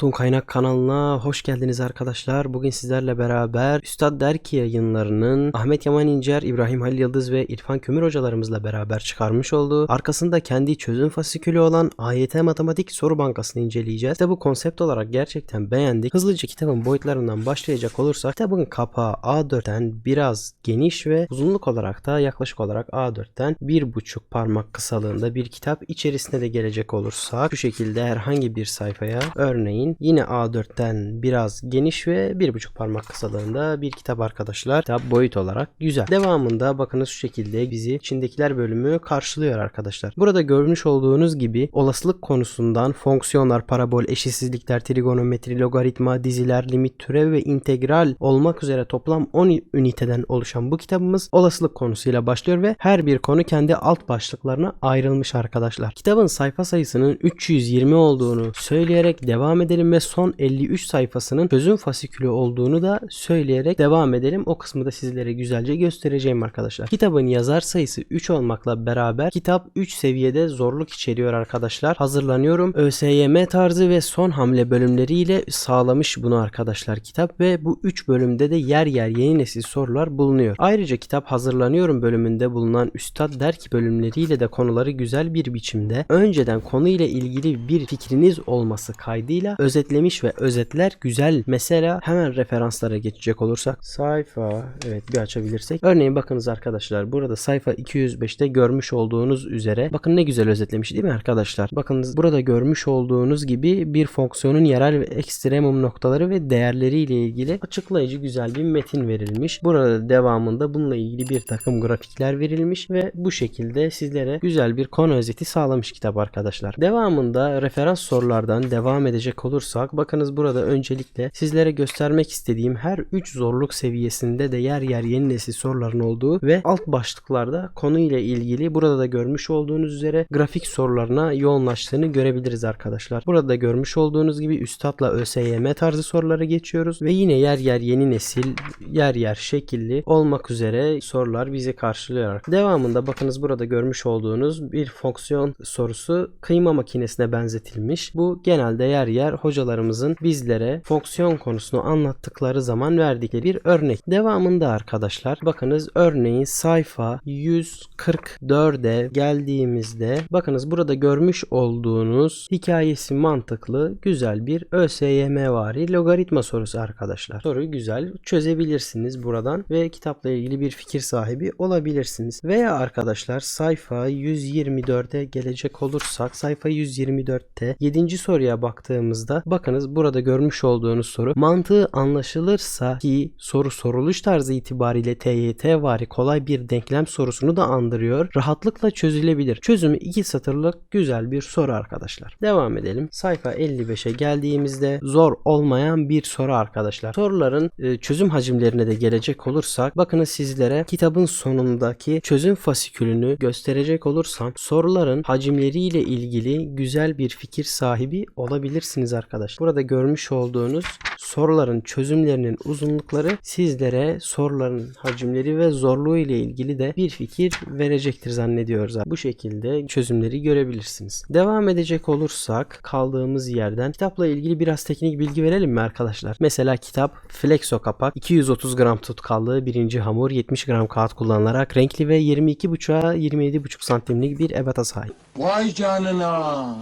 Altun Kaynak kanalına hoş geldiniz arkadaşlar. Bugün sizlerle beraber Üstad Derki yayınlarının Ahmet Yaman İncer, İbrahim Halil Yıldız ve İrfan Kömür hocalarımızla beraber çıkarmış olduğu arkasında kendi çözüm fasikülü olan AYT Matematik Soru Bankası'nı inceleyeceğiz. Kitabı konsept olarak gerçekten beğendik. Hızlıca kitabın boyutlarından başlayacak olursak kitabın kapağı A4'ten biraz geniş ve uzunluk olarak da yaklaşık olarak A4'ten 1,5 parmak kısalığında bir kitap. İçerisine de gelecek olursak şu şekilde herhangi bir sayfaya örneğin yine A4'ten biraz geniş ve 1,5 parmak kısalığında bir kitap arkadaşlar. Kitap boyut olarak güzel. Devamında bakınız şu şekilde bizi içindekiler bölümü karşılıyor arkadaşlar. Burada görmüş olduğunuz gibi olasılık konusundan fonksiyonlar, parabol, eşitsizlikler, trigonometri, logaritma, diziler, limit, türev ve integral olmak üzere toplam 10 üniteden oluşan bu kitabımız olasılık konusuyla başlıyor ve her bir konu kendi alt başlıklarına ayrılmış arkadaşlar. Kitabın sayfa sayısının 320 olduğunu söyleyerek devam edelim ve son 53 sayfasının çözüm fasikülü olduğunu da söyleyerek devam edelim. O kısmı da sizlere güzelce göstereceğim arkadaşlar. Kitabın yazar sayısı 3 olmakla beraber kitap 3 seviyede zorluk içeriyor arkadaşlar. Hazırlanıyorum. ÖSYM tarzı ve son hamle bölümleriyle sağlamış bunu arkadaşlar kitap ve bu 3 bölümde de yer yer yeni nesil sorular bulunuyor. Ayrıca kitap hazırlanıyorum bölümünde bulunan Üstad Derki bölümleriyle de konuları güzel bir biçimde önceden konuyla ilgili bir fikriniz olması kaydıyla özetlemiş ve özetler güzel. Mesela hemen referanslara geçecek olursak sayfa evet bir açabilirsek. Örneğin bakınız arkadaşlar burada sayfa 205'te görmüş olduğunuz üzere bakın ne güzel özetlemiş değil mi arkadaşlar? Bakınız burada görmüş olduğunuz gibi bir fonksiyonun yerel ve ekstremum noktaları ve değerleri ile ilgili açıklayıcı güzel bir metin verilmiş. Burada devamında bununla ilgili bir takım grafikler verilmiş ve bu şekilde sizlere güzel bir konu özeti sağlamış kitap arkadaşlar. Devamında referans sorulardan devam edecek olursak bakınız burada öncelikle sizlere göstermek istediğim her 3 zorluk seviyesinde de yer yer yeni nesil soruların olduğu ve alt başlıklarda konuyla ilgili burada da görmüş olduğunuz üzere grafik sorularına yoğunlaştığını görebiliriz arkadaşlar. Burada görmüş olduğunuz gibi üstadla ÖSYM tarzı sorulara geçiyoruz ve yine yer yer yeni nesil yer yer şekilli olmak üzere sorular bizi karşılıyor. Devamında bakınız burada görmüş olduğunuz bir fonksiyon sorusu kıyma makinesine benzetilmiş. Bu genelde yer yer hocalarımızın bizlere fonksiyon konusunu anlattıkları zaman verdikleri bir örnek. Devamında arkadaşlar bakınız örneğin sayfa 144'e geldiğimizde bakınız burada görmüş olduğunuz hikayesi mantıklı güzel bir ÖSYM vari logaritma sorusu arkadaşlar. Soruyu güzel çözebilirsiniz buradan ve kitapla ilgili bir fikir sahibi olabilirsiniz. Veya arkadaşlar sayfa 124'e gelecek olursak sayfa 124'te 7. soruya baktığımızda bakınız burada görmüş olduğunuz soru mantığı anlaşılırsa ki soru soruluş tarzı itibariyle TYT vari kolay bir denklem sorusunu da andırıyor. Rahatlıkla çözülebilir. Çözümü 2 satırlık güzel bir soru arkadaşlar. Devam edelim. Sayfa 55'e geldiğimizde zor olmayan bir soru arkadaşlar. Soruların e, çözüm hacimlerine de gelecek olursak bakınız sizlere kitabın sonundaki çözüm fasikülünü gösterecek olursam soruların hacimleriyle ilgili güzel bir fikir sahibi olabilirsiniz arkadaşlar. Burada görmüş olduğunuz soruların çözümlerinin uzunlukları sizlere soruların hacimleri ve zorluğu ile ilgili de bir fikir verecektir zannediyoruz. Bu şekilde çözümleri görebilirsiniz. Devam edecek olursak kaldığımız yerden kitapla ilgili biraz teknik bilgi verelim mi arkadaşlar? Mesela kitap Flexo kapak 230 gram tutkallı birinci hamur 70 gram kağıt kullanılarak renkli ve 22,5'a 27,5 santimlik bir ebata sahip. Vay canına.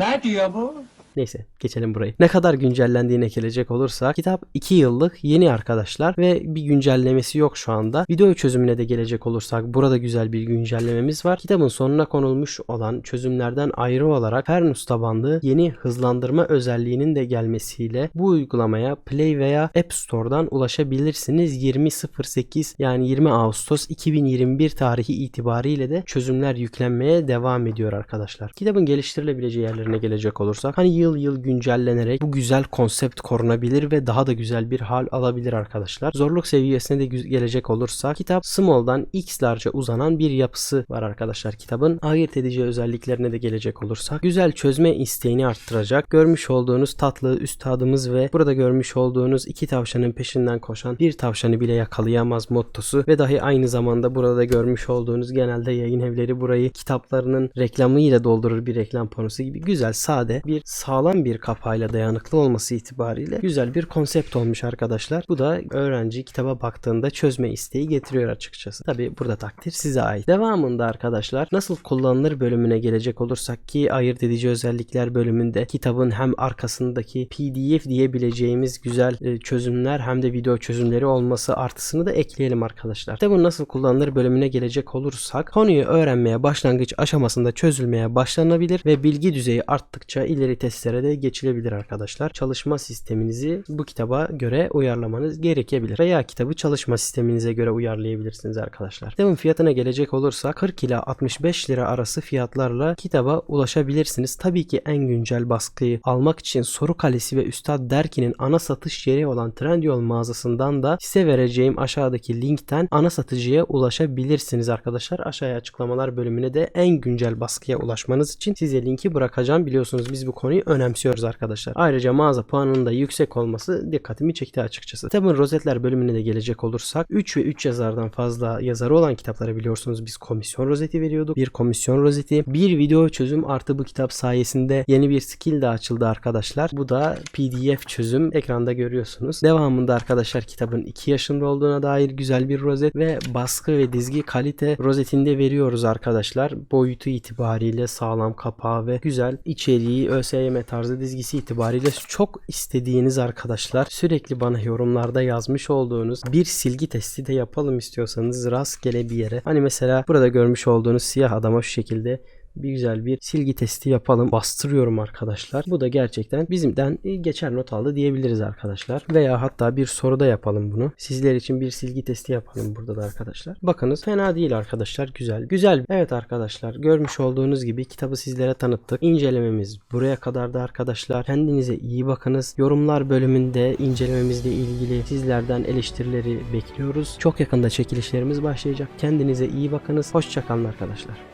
Ne diyor bu? Neyse geçelim burayı. Ne kadar güncellendiğine gelecek olursak kitap 2 yıllık yeni arkadaşlar ve bir güncellemesi yok şu anda. Video çözümüne de gelecek olursak burada güzel bir güncellememiz var. Kitabın sonuna konulmuş olan çözümlerden ayrı olarak Fernus tabanlı yeni hızlandırma özelliğinin de gelmesiyle bu uygulamaya Play veya App Store'dan ulaşabilirsiniz. 20.08 yani 20 Ağustos 2021 tarihi itibariyle de çözümler yüklenmeye devam ediyor arkadaşlar. Kitabın geliştirilebileceği yerlerine gelecek olursak hani yıl yıl güncellenerek bu güzel konsept korunabilir ve daha da güzel bir hal alabilir arkadaşlar. Zorluk seviyesine de gelecek olursak kitap small'dan x'larca uzanan bir yapısı var arkadaşlar kitabın. Ayırt edici özelliklerine de gelecek olursak güzel çözme isteğini arttıracak. Görmüş olduğunuz tatlı üstadımız ve burada görmüş olduğunuz iki tavşanın peşinden koşan bir tavşanı bile yakalayamaz mottosu ve dahi aynı zamanda burada görmüş olduğunuz genelde yayın evleri burayı kitaplarının reklamıyla doldurur bir reklam panosu gibi güzel sade bir sağlam bir kapağıyla dayanıklı olması itibariyle güzel bir konsept olmuş arkadaşlar. Bu da öğrenci kitaba baktığında çözme isteği getiriyor açıkçası. Tabi burada takdir size ait. Devamında arkadaşlar nasıl kullanılır bölümüne gelecek olursak ki ayırt edici özellikler bölümünde kitabın hem arkasındaki PDF diyebileceğimiz güzel e, çözümler hem de video çözümleri olması artısını da ekleyelim arkadaşlar. Kitabın nasıl kullanılır bölümüne gelecek olursak konuyu öğrenmeye başlangıç aşamasında çözülmeye başlanabilir ve bilgi düzeyi arttıkça ileri testlere de geçilebilir arkadaşlar. Çalışma sisteminizi bu kitaba göre uyarlamanız gerekebilir veya kitabı çalışma sisteminize göre uyarlayabilirsiniz arkadaşlar. Kitabın fiyatına gelecek olursak 40 ila 65 lira arası fiyatlarla kitaba ulaşabilirsiniz. Tabii ki en güncel baskıyı almak için Soru Kalesi ve Üstad Derki'nin ana satış yeri olan Trendyol mağazasından da size vereceğim aşağıdaki linkten ana satıcıya ulaşabilirsiniz arkadaşlar. Aşağıya açıklamalar bölümüne de en güncel baskıya ulaşmanız için size linki bırakacağım. Biliyorsunuz biz bu konuyu önemsiyoruz arkadaşlar. Ayrıca mağaza puanının da yüksek olması dikkatimi çekti açıkçası. Kitabın rozetler bölümüne de gelecek olursak 3 ve 3 yazardan fazla yazarı olan kitaplara biliyorsunuz biz komisyon rozeti veriyorduk. Bir komisyon rozeti, bir video çözüm artı bu kitap sayesinde yeni bir skill de açıldı arkadaşlar. Bu da PDF çözüm ekranda görüyorsunuz. Devamında arkadaşlar kitabın 2 yaşında olduğuna dair güzel bir rozet ve baskı ve dizgi kalite rozetinde veriyoruz arkadaşlar. Boyutu itibariyle sağlam kapağı ve güzel içeriği ÖSYM tarzı dizgisi itibariyle çok istediğiniz arkadaşlar sürekli bana yorumlarda yazmış olduğunuz bir silgi testi de yapalım istiyorsanız rastgele bir yere. Hani mesela burada görmüş olduğunuz siyah adama şu şekilde bir güzel bir silgi testi yapalım. Bastırıyorum arkadaşlar. Bu da gerçekten bizimden geçer not aldı diyebiliriz arkadaşlar. Veya hatta bir soruda yapalım bunu. Sizler için bir silgi testi yapalım burada da arkadaşlar. Bakınız fena değil arkadaşlar. Güzel. Güzel. Evet arkadaşlar görmüş olduğunuz gibi kitabı sizlere tanıttık. İncelememiz buraya kadardı arkadaşlar. Kendinize iyi bakınız. Yorumlar bölümünde incelememizle ilgili sizlerden eleştirileri bekliyoruz. Çok yakında çekilişlerimiz başlayacak. Kendinize iyi bakınız. Hoşçakalın arkadaşlar.